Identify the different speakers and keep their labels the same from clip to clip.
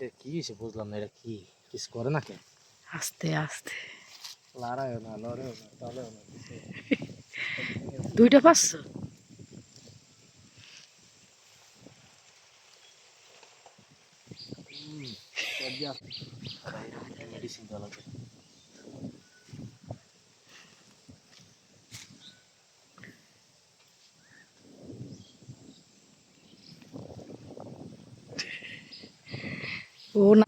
Speaker 1: এটা কি হয়েছে বুঝলাম না এটা কি কিছু করে না কে
Speaker 2: আস্তে আস্তে
Speaker 1: লড়াইও না লড়েও না চলেও না কিছু
Speaker 2: দুইটা পাঁচশো
Speaker 1: মেডিসিন দেওয়া লাগবে
Speaker 2: ও না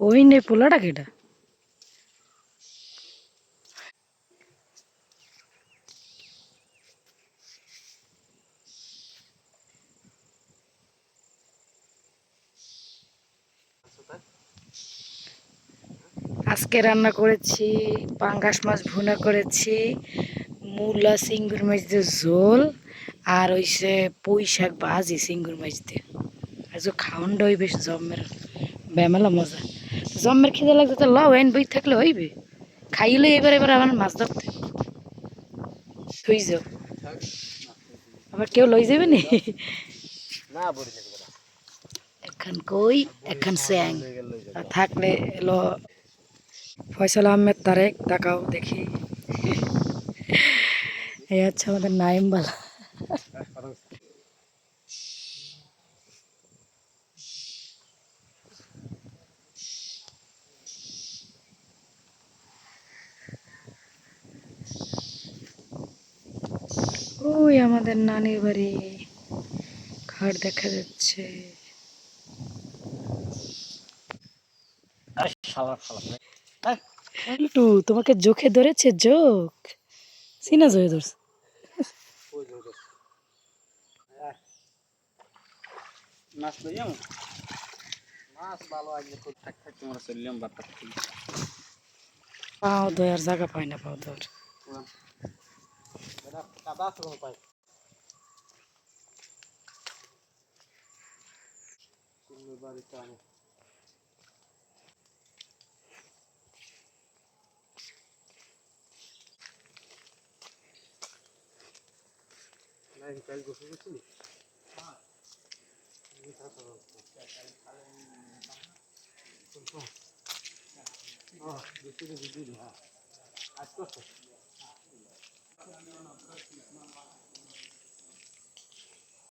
Speaker 2: ওই নে পোলাটা কেটা আজকে রান্না করেছি পাঙ্গাস মাছ ভুনা করেছি মূলা সিঙ্গুর মাছ দিয়ে ঝোল আর হইছে পুঁই শাক ভাজি সিঙ্গুর মাছ দিয়ে। আজকে খাওয়ানটা হইবে জম্মের বেমেলা মজা। জম্মের খিদে লাগবে তো লাও এন বই থাকলে হইবে। খাইলে এবার এবার আমার মাছ ধরতে। থুই যাও আবার কেউ লই যাবে নি? এখন কই? এখন স্যাং। আর থাকলে এলো ফয়সাল আহমেদ তারেক, দেখাও, দেখি। এই হচ্ছে আমাদের নাইম বালা। ওই আমাদের নানির বাড়ি খাট দেখা যাচ্ছে। টু তোমাকে চোখে ধরেছে জোক সিনা জয়ে ধরছে।
Speaker 1: ওই মাছ লই মাছ ভালো আগে থাক থাক তোমরা চললাম বাতা
Speaker 2: পাও দয়ার জায়গা পায় না পাও
Speaker 1: কাদা কোনো পাই? লাইন কাল গোসল করছিলি আজ করছ